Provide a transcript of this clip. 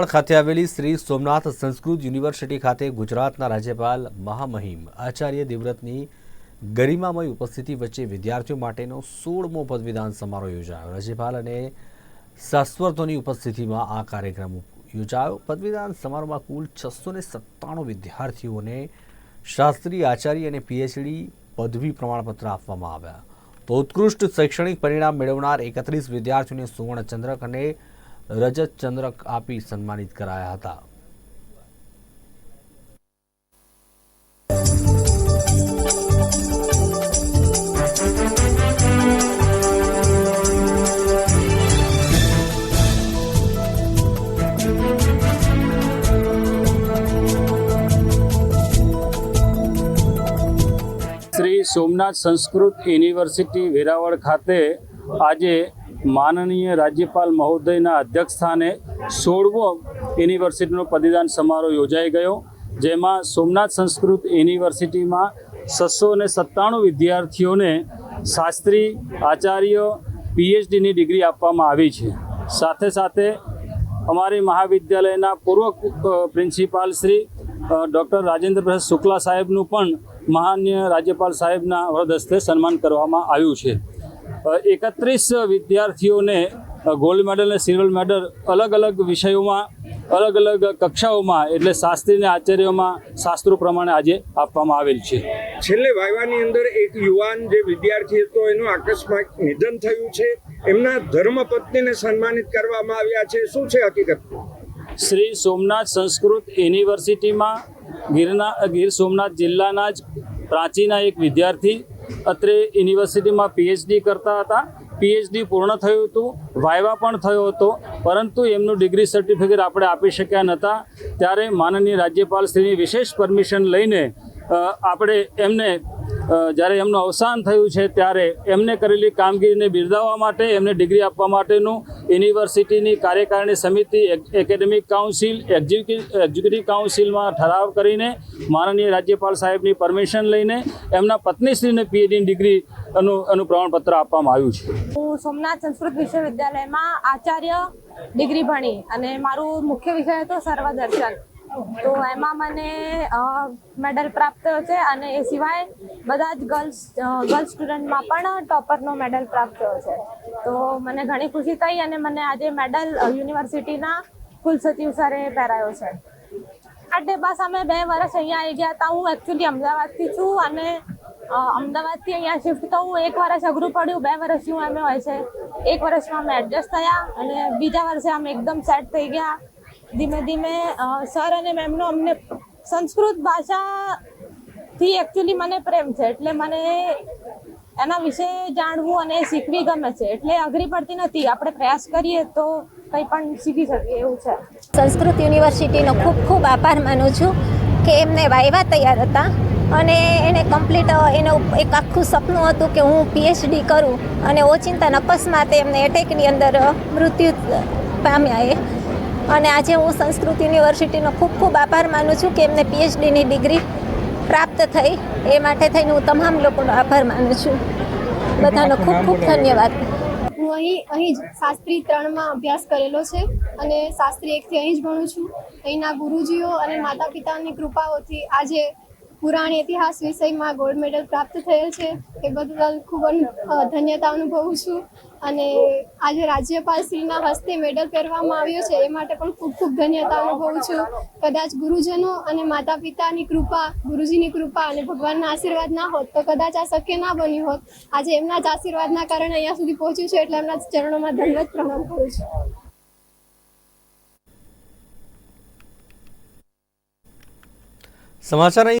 ખાતે આવેલી શ્રી સોમનાથ સંસ્કૃત યુનિવર્સિટી ખાતે ગુજરાતના રાજ્યપાલ મહામહિમ આચાર્ય દેવવ્રતની ગરિમામય ઉપસ્થિતિ વચ્ચે વિદ્યાર્થીઓ માટેનો સોળમો પદવીદાન સમારોહ યોજાયો. રાજ્યપાલ અને શાશ્વતોની ઉપસ્થિતિમાં આ કાર્યક્રમ યોજાયો. પદવીદાન સમારોહમાં કુલ છસો ને સત્તાણું વિદ્યાર્થીઓને શાસ્ત્રી આચાર્ય અને પીએચડી પદવી પ્રમાણપત્ર આપવામાં આવ્યા. તો ઉત્કૃષ્ટ શૈક્ષણિક પરિણામ મેળવનાર એકત્રીસ વિદ્યાર્થીઓને સુવર્ણચંદ્રક અને રજત ચંદ્રક આપી સન્માનિત કરાયા હતા. શ્રી સોમનાથ સંસ્કૃત યુનિવર્સિટી વેરાવળ ખાતે આજે માનનીય રાજ્યપાલ મહોદયના અધ્યક્ષસ્થાને સોળમો યુનિવર્સિટીનો પદવીદાન સમારોહ યોજાઈ ગયો, જેમાં સોમનાથ સંસ્કૃત યુનિવર્સિટીમાં છસો ને સત્તાણું વિદ્યાર્થીઓને શાસ્ત્રી, આચાર્ય, પીએચડીની ડિગ્રી આપવામાં આવી છે. સાથે સાથે અમારી મહાવિદ્યાલયના પૂર્વ પ્રિન્સિપાલ શ્રી ડૉક્ટર રાજેન્દ્ર પ્રસાદ શુક્લા સાહેબનું પણ માન્ય રાજ્યપાલ સાહેબના વરદ હસ્તે સન્માન કરવામાં આવ્યું છે. એકત્રીસ વિદ્યાર્થીઓને ગોલ્ડ મેડલ અને સિલ્વર મેડલ અલગ અલગ વિષયોમાં અલગ અલગ કક્ષાઓમાં એટલે શાસ્ત્રીને આચાર્યોમાં શાસ્ત્રો પ્રમાણે આજે આપવામાં આવેલ છે. છેલ્લે વાયવાની અંદર એક યુવાન જે વિદ્યાર્થી હતો એનું આકસ્મિક નિધન થયું છે. એમના ધર્મપત્નીને સન્માનિત કરવામાં આવ્યા છે. શું છે હકીકત? શ્રી સોમનાથ સંસ્કૃત યુનિવર્સિટીમાં ગીરના ગીર સોમનાથ જિલ્લાના જ પ્રાચીના એક વિદ્યાર્થી અત્રે યુનિવર્સિટીમાં પીએચડી કરતા હતા. પીએચડી પૂર્ણ થયું હતું. વાયવા પણ થયો હતો. પરંતુ એમનું ડિગ્રી સર્ટિફિકેટ આપણે આપી શક્યા નહોતા. ત્યારે માનનીય રાજ્યપાલ શ્રીની વિશેષ પરમિશન લઈને આપણે એમને જ્યારે એમનું અવસાન થયું છે ત્યારે એમને કરેલી કામગીરીને બિરદાવવા માટે, એમને ડિગ્રી આપવા માટેનું યુનિવર્સિટીની કાર્યકારિણી સમિતિ, એક- એકેડેમિક કાઉન્સિલ, એક્ઝિક્યુ- એક્ઝિક્યુટિવ કાઉન્સિલમાં ઠરાવ કરીને માનનીય રાજ્યપાલ સાહેબની પરમિશન લઈને એમના પત્નીશ્રીને પીએચડી ડિગ્રી એનું એનું પ્રમાણપત્ર આપવામાં આવ્યું છે. હું સોમનાથ સંસ્કૃત વિશ્વવિદ્યાલયમાં આચાર્ય ડિગ્રી ભણી અને મારું મુખ્ય વિષય હતો સર્વદર્શન. તો એમાં મને મેડલ પ્રાપ્ત થયો છે અને એ સિવાય બધા જ ગર્લ્સ ગર્લ્સ સ્ટુડન્ટમાં પણ ટોપરનો મેડલ પ્રાપ્ત થયો છે. તો મને ઘણી ખુશી થઈ અને મને આજે મેડલ યુનિવર્સિટીના કુલસચિવ સરે પહેરાયો છે. આ ડબ્બા સામે બે વર્ષ અહીંયા આવી ગયા હતા. હું એકચ્યુઅલી અમદાવાદથી છું અને અમદાવાદથી અહીંયા શિફ્ટ થવું. એક વર્ષ અઘરું પડ્યું, બે વર્ષ હું અમે હોય છે. એક વર્ષમાં અમે એડજસ્ટ થયા અને બીજા વર્ષે અમે એકદમ સેટ થઈ ગયા. ધીમે ધીમે સર અને મેમનો અમને સંસ્કૃત ભાષાથી એકચ્યુઅલી મને પ્રેમ છે, એટલે મને એના વિશે જાણવું અને શીખવી ગમે છે, એટલે અઘરી પડતી નથી. આપણે પ્રયાસ કરીએ તો કંઈ પણ શીખી શકીએ, એવું છે. સંસ્કૃત યુનિવર્સિટીનો ખૂબ ખૂબ આભાર માનું છું કે એમને વાયવા તૈયાર હતા અને એને કમ્પ્લીટ એનું એક આખું સપનું હતું કે હું પીએચડી કરું અને ઓચિંતા અકસ્માતે એમને એટેકની અંદર મૃત્યુ પામ્યા એ. અને આજે હું સંસ્કૃત યુનિવર્સિટીનો ખૂબ ખૂબ આભાર માનું છું કે એમને પીએચડીની ડિગ્રી પ્રાપ્ત થઈ. એ માટે થઈને હું તમામ લોકોનો આભાર માનું છું. બધાનો ખૂબ ખૂબ ધન્યવાદ. હું અહીં અહીં જ શાસ્ત્રી ત્રણમાં અભ્યાસ કરેલો છે અને શાસ્ત્રી એકથી અહીં જ ભણું છું. અહીંના ગુરુજીઓ અને માતા પિતાની કૃપાઓથી આજે પુરાણ ઇતિહાસ વિષયમાં ગોલ્ડ મેડલ પ્રાપ્ત થયેલ છે. એ બદલ ખૂબ ધન્યતા અનુભવું છું. અને આજે રાજ્યપાલ શ્રીના હસ્તે મેડલ પહેરવામાં આવ્યો છે, એ માટે પણ ખૂબ ખૂબ ધન્યતા અનુભવું છું. કદાચ ગુરુજનો અને માતા પિતાની કૃપા, ગુરુજીની કૃપા અને ભગવાનના આશીર્વાદ ના હોત, તો કદાચ આ શક્ય ના બન્યું હોત. આજે એમના જ આશીર્વાદના કારણે અહીંયા સુધી પહોંચ્યું છે, એટલે એમના ચરણોમાં ધન્યવાદ પ્રણામ કરું છું. સમાચાર